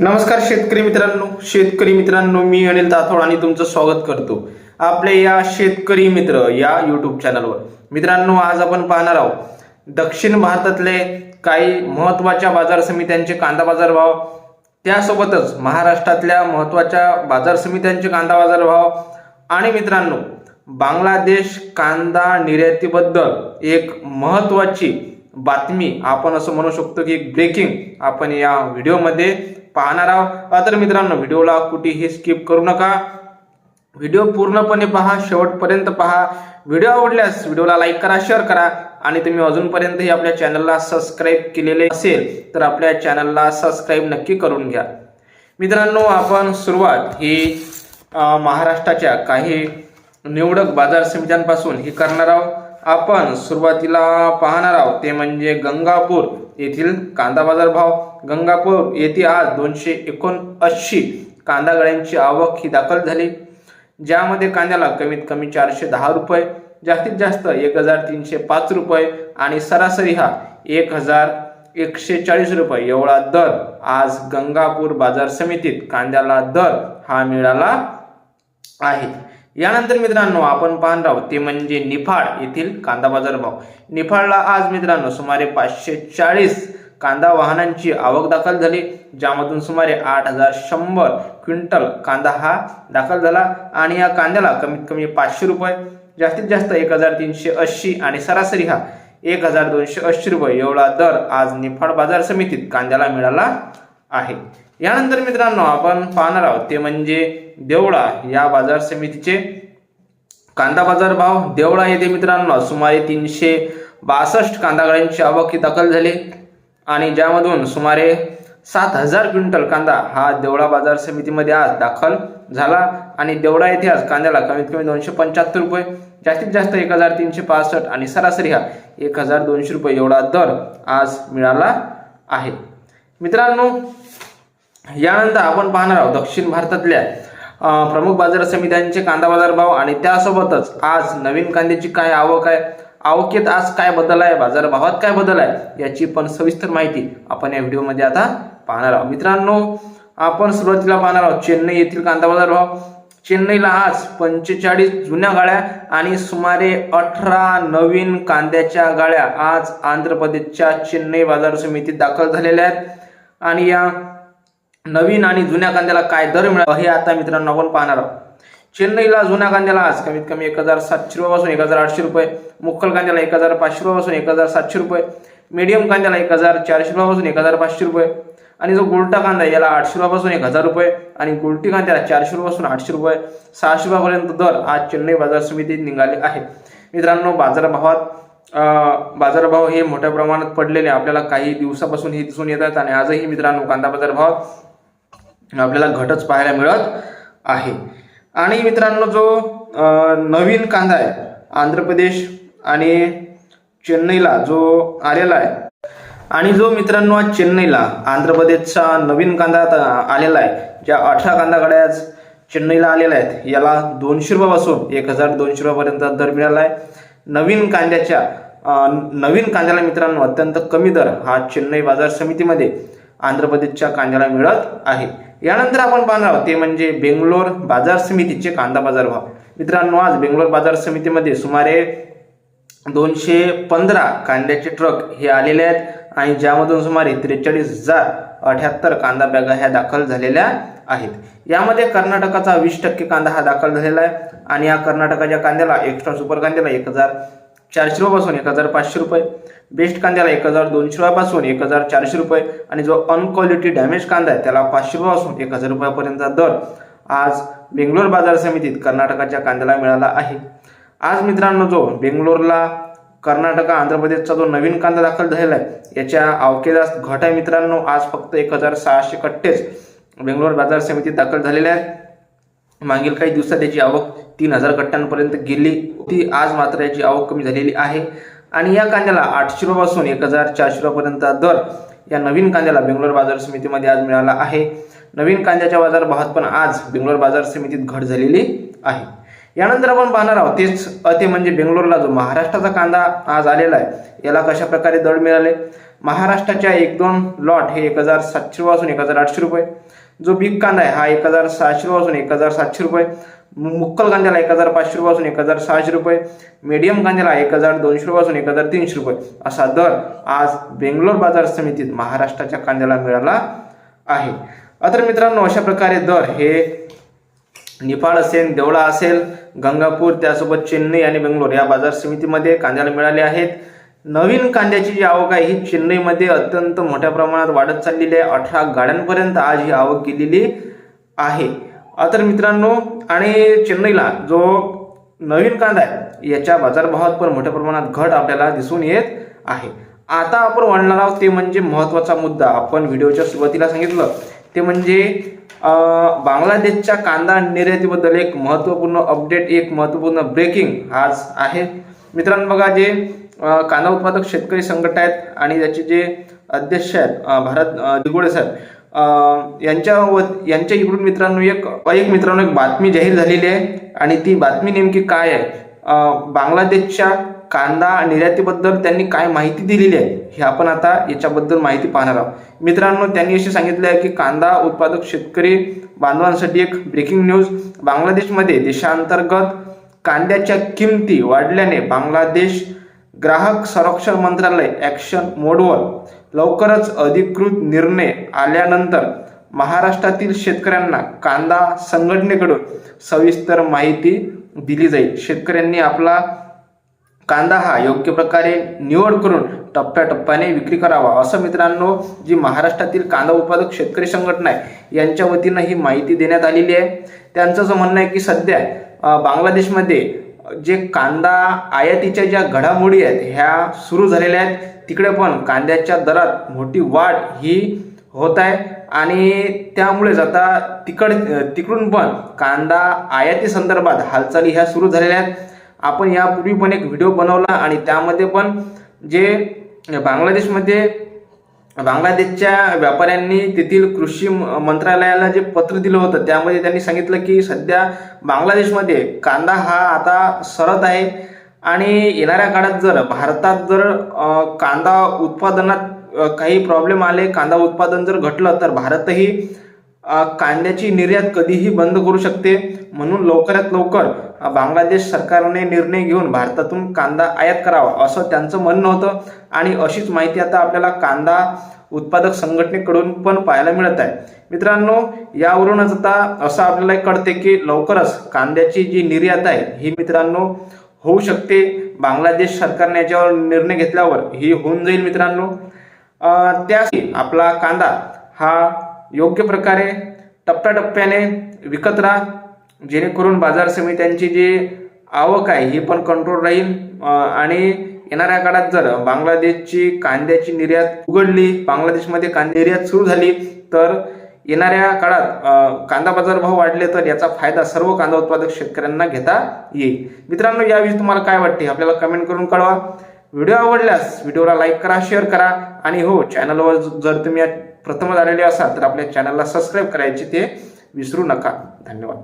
नमस्कार शेतकरी मित्रांनो. शेतकरी मित्रांनो मी अनिल ताथोड आणि तुमचं स्वागत करतो. आपल्या या शेतकरी मित्र या युट्यूब चॅनलवर मित्रांनो आज आपण पाहणार आहोत दक्षिण भारतातले काही महत्त्वाच्या बाजार समित्यांचे कांदा बाजार भाव. त्यासोबतच महाराष्ट्रातल्या महत्त्वाच्या बाजार समित्यांचे कांदा बाजार भाव. आणि मित्रांनो बांगलादेश कांदा निर्यातीबद्दल एक महत्वाची बातमी आपण असं म्हणू शकतो की एक ब्रेकिंग आपण या व्हिडिओमध्ये पाहणार आहोत. तर मित्रांनो व्हिडिओला कुठेही स्किप करू नका. व्हिडिओ पूर्णपणे पहा शेवटपर्यंत पहा. व्हिडिओ आवडल्यास व्हिडिओला लाईक करा शेअर करा. आणि तुम्ही अजूनपर्यंतही आपल्या चॅनलला सबस्क्राईब केलेले असेल तर आपल्या चॅनलला सबस्क्राईब नक्की करून घ्या. मित्रांनो आपण सुरुवात ही महाराष्ट्राच्या काही निवडक बाजार समित्यांपासून ही करणार आहोत. आपण सुरुवातीला पाहणार आहोत ते म्हणजे गंगापूर येथील कांदा बाजार भाव. गंगापूर येथे आज दोनशे एकोणऐंशी कांदा गाड्यांची आवक ही दाखल झाली. ज्यामध्ये कांद्याला कमीत कमी चारशे दहा रुपये जास्तीत जास्त एक हजार तीनशे पाच रुपये आणि सरासरी हा एक हजार एकशे चाळीस रुपये एवढा दर आज गंगापूर बाजार समितीत कांद्याला दर हा मिळाला आहे. यानंतर मित्रांनो आपण पाहणार आहोत ते म्हणजे निफाड येथील कांदा बाजार भाव. निफाडला आज मित्रांनो सुमारे पाचशे चाळीस कांदा वाहनांची आवक दाखल झाली ज्यामधून सुमारे आठ हजार शंभर क्विंटल कांदा हा दाखल झाला आणि या कांद्याला कमीत कमी पाचशे रुपये जास्तीत जास्त एक हजार तीनशे ऐंशी आणि सरासरी हा एक हजार दोनशे ऐंशी रुपये एवढा दर आज निफाड बाजार समितीत कांद्याला मिळाला आहे. यानंतर मित्रांनो आपण पाहणार आहोत ते म्हणजे देवळा या बाजार समितीचे कांदा बाजार भाव. देवळा येथे मित्रांनो सुमारे तीनशे बासष्ट कांदा गाड्यांची आवक ही दाखल झाली. आणि ज्यामधून सुमारे सात हजार क्विंटल कांदा हा देवळा बाजार समितीमध्ये आज दाखल झाला. आणि देवळा येथे आज कांद्याला कमीत कमी दोनशे पंच्याहत्तर रुपये जास्तीत जास्त एक हजार तीनशे पासष्ट आणि सरासरी हा एक हजार दोनशे रुपये एवढा दर आज मिळाला आहे. मित्रांनो यानंतर आपण पाहणार आहोत दक्षिण भारतातल्या प्रमुख बाजार समित्यांचे कांदा बाजार भाव आणि त्यासोबतच आज नवीन कांद्याची काय आवक आहे आवकेत आज काय बदल आहे? बाजारभावात काय बदल आहे? याची पण सविस्तर माहिती आपण या व्हिडिओमध्ये आता पाहणार आहोत. मित्रांनो आपण सुरुवातीला पाहणार आहोत. चेन्नई येथील कांदा बाजार भाव चेन्नईला आज पंचेचाळीस जुन्या गाड्या आणि सुमारे अठरा नवीन कांद्याच्या गाड्या आज आंध्र प्रदेशच्या चेन्नई बाजार समितीत दाखल झालेल्या आहेत. आणि या नवीन आणि जुन्या कांद्याला काय दर मिळाला हे आता मित्रांनो आपण पाहणार आहोत. चेन्नईला जुन्या कांद्याला आज कमीत कमी एक हजार सातशे रुपयापासून एक हजार आठशे रुपये मुक्कल कांद्याला एक हजार पाचशे रुपयापासून एक हजार सातशे रुपये मीडियम कांद्याला एक हजार चारशे रुपयापासून एक हजार पाचशे रुपये आणि जो गुलटा कांदा आहे याला आठशे रुपयापासून एक हजार रुपये आणि गुलटी कांद्याला चारशे रुपयापासून आठशे रुपये सहाशे रुपयापर्यंत दर आज चेन्नई बाजार समितीत निघाले आहे. मित्रांनो बाजारभावात बाजारभाव हे मोठ्या प्रमाणात पडलेले आपल्याला काही दिवसापासून हे दिसून येतात आणि आजही मित्रांनो कांदा बाजारभाव आपल्याला घटच पाहायला मिळत आहे. आणि मित्रांनो जो नवीन कांदा आहे आंध्र प्रदेश आणि चेन्नईला जो आलेला आहे आणि जो मित्रांनो आज चेन्नईला आंध्र प्रदेशचा नवीन कांदा आता आलेला आहे ज्या अठरा कांदा गाड्या आज चेन्नईला आलेल्या आहेत याला दोनशे रुपयापासून एक हजार दोनशे रुपयापर्यंत दर मिळाला आहे. नवीन कांद्याच्या नवीन कांद्याला मित्रांनो अत्यंत कमी दर हा चेन्नई बाजार समितीमध्ये आंध्र प्रदेशच्या कांद्याला मिळत आहे. यानंतर आपण पाहणार आहोत ते म्हणजे बेंगलोर बाजार समितीचे कांदा बाजार भाव. मित्रांनो आज बेंगलोर बाजार समितीमध्ये सुमारे दोनशे पंधरा कांद्याचे ट्रक हे आलेले आहेत आणि ज्यामधून सुमारे त्रेचाळीस हजार अठ्याहत्तर कांदा बॅगा ह्या दाखल झालेल्या आहेत. यामध्ये कर्नाटकाचा वीस टक्के कांदा हा दाखल झालेला आहे आणि या कर्नाटकाच्या कांद्याला एक्स्ट्रा सुपर कांद्याला एक हजार चारशे रुपयापासून एक हजार पाचशे रुपये. बेस्ट कांद्याला एक हजार दोनशे रुपयापासून एक हजार चारशे रुपये. आणि जो अनक्वालिटी डॅमेज कांदा आहे त्याला पाचशे रुपयापासून एक हजार रुपयापर्यंतचा दर आज बेंगलोर बाजार समितीत कर्नाटकाच्या कांद्याला मिळाला आहे. आज मित्रांनो जो बेंगलोरला कर्नाटक आंध्र प्रदेशचा जो नवीन कांदा दाखल झालेला आहे याच्या अवकेदास घट आहे मित्रांनो. आज फक्त एक हजार सहाशे कट्टेच बेंगलोर बाजार समितीत दाखल झालेले आहेत. मागील काही दिवसात याची आवक तीन हजार कट्ट्यांपर्यंत गेली. होती आज मात्र याची आवक कमी झालेली आहे. आणि या कांद्याला आठशे रुपयापासून एक हजार चारशे रुपयापर्यंतचा दर या नवीन कांद्याला बेंगलोर बाजार समितीमध्ये आज मिळाला आहे. नवीन कांद्याच्या बाजार भावात पण आज बेंगलोर बाजार समितीत घट झालेली आहे. यानंतर आपण पाहणार आहोत तेच ते म्हणजे बेंगलोरला जो महाराष्ट्राचा कांदा आज आलेला आहे याला कशा प्रकारे दर मिळाले? महाराष्ट्राच्या एक दोन लॉट हे एक हजार सातशे रुपयापासून एक हजार आठशे रुपये. जो बिग कांदा आहे हा एक हजार सहाशे रुपयापासून एक हजार सातशे रुपये मुक्कल कांद्याला एक हजार पाचशे रुपयापासून एक हजार सहाशे रुपये मीडियम कांद्याला एक हजार दोनशे रुपयापासून एक हजार तीनशे रुपये. असा दर आज बेंगलोर बाजार समितीत महाराष्ट्राच्या कांद्याला मिळाला आहे. तर मित्रांनो अशा प्रकारे दर हे निफाड असेल देवळा असेल गंगापूर त्यासोबत चेन्नई आणि बेंगलोर या बाजार समितीमध्ये कांद्याला मिळाले आहेत. नवीन कांद्याची जी आवक आहे ही चेन्नईमध्ये अत्यंत मोठ्या प्रमाणात वाढत चाललेली आहे. अठरा गाड्यांपर्यंत आज ही आवक केलेली आहे. तर मित्रांनो आणि चेन्नईला जो नवीन कांदा आहे याच्या बाजारभावात पण मोठ्या प्रमाणात घट आपल्याला दिसून येत आहे. आता आपण वाढणार आहोत ते म्हणजे महत्त्वाचा मुद्दा. आपण व्हिडिओच्या सुरुवातीला सांगितलं ते म्हणजे बांगलादेशच्या कांदा निर्यातीबद्दल एक महत्त्वपूर्ण अपडेट एक महत्त्वपूर्ण ब्रेकिंग आज आहे. मित्रांनो बघा जे कांदा उत्पादक शेतकरी संघटना आहेत आणि त्याचे जे अध्यक्ष आहेत भारत दिगोडे साहेब यांच्या व यांच्या इकडून मित्रांनो एक एक मित्रांनो एक बातमी जाहीर झालेली आहे आणि ती बातमी नेमकी काय आहे? बांगलादेशच्या कांदा निर्यातीबद्दल त्यांनी काय माहिती दिलेली आहे हे आपण आता याच्याबद्दल माहिती पाहणार आहोत. मित्रांनो त्यांनी असे सांगितले आहे की कांदा उत्पादक शेतकरी बांधवांसाठी एक ब्रेकिंग न्यूज बांगलादेशमध्ये देशांतर्गत कांद्याच्या किमती वाढल्याने बांगलादेश ग्राहक संरक्षण मंत्रालय ॲक्शन मोडवर लवकरच अधिकृत निर्णय आल्यानंतर महाराष्ट्रातील शेतकऱ्यांना कांदा संघटनेकडून सविस्तर माहिती दिली जाईल. शेतकऱ्यांनी आपला कांदा हा योग्य प्रकारे निवड करून टप्प्याटप्प्याने विक्री करावा. असं मित्रांनो जी महाराष्ट्रातील कांदा उत्पादक शेतकरी संघटना आहे यांच्या वतीनं ही माहिती देण्यात आलेली आहे. त्यांचं असं म्हणणं आहे की सध्या बांगलादेशमध्ये जे कांदा आयातीच्या ज्या घडामोडी आहेत ह्या सुरू झालेल्या आहेत तिकडे पण कांद्याच्या दरात मोठी वाढ ही होत आहे. आणि त्यामुळेच आता तिकड तिकडून पण कांदा आयाती संदर्भात हालचाली ह्या सुरू झालेल्या आहेत. आपण यापूर्वी पण एक व्हिडिओ बनवला आणि त्यामध्ये पण जे बांगलादेशमध्ये बांगलादेशच्या व्यापाऱ्यांनी तेथील कृषी म- मंत्रालयाला जे पत्र दिलं होतं त्यामध्ये त्यांनी सांगितलं की सध्या बांगलादेशमध्ये कांदा हा आता सरत आहे. आणि येणाऱ्या काळात जर भारतात जर कांदा उत्पादनात काही प्रॉब्लेम आले कांदा उत्पादन जर घटलं तर भारतही कांद्याची निर्यात कधीही बंद करू शकते. म्हणून लवकरात लवकर बांगलादेश सरकारने निर्णय घेऊन भारतातून कांदा आयात करावा असं त्यांचं म्हणणं होतं. आणि अशीच माहिती आता आपल्याला कांदा उत्पादक संघटनेकडून पण पाहायला मिळत आहे. मित्रांनो यावरूनच आता असं आपल्याला कळते की लवकरच कांद्याची जी निर्यात आहे ही मित्रांनो होऊ शकते. बांगलादेश सरकारने याच्यावर निर्णय घेतल्यावर ही होऊन जाईल मित्रांनो. त्यासाठी आपला कांदा हा योग्य प्रकारे टप्प्याटप्प्याने विकत राहा. जेणेकरून बाजार समित्यांची जी आवक आहे ही पण कंट्रोल राहील. आणि येणाऱ्या काळात जर बांगलादेशची कांद्याची निर्यात उघडली बांगलादेशमध्ये कांदा निर्यात सुरू झाली तर येणाऱ्या काळात कांदा बाजार भाव वाढले तर याचा फायदा सर्व कांदा उत्पादक शेतकऱ्यांना घेता येईल. मित्रांनो याविषयी तुम्हाला काय वाटते आपल्याला कमेंट करून कळवा. व्हिडिओ आवडल्यास व्हिडिओला लाईक करा शेअर करा. आणि हो चॅनलवर जर तुम्ही प्रथमच आलेले असाल तर आपल्या चॅनलला सबस्क्राईब करायचे ते विसरू नका. धन्यवाद.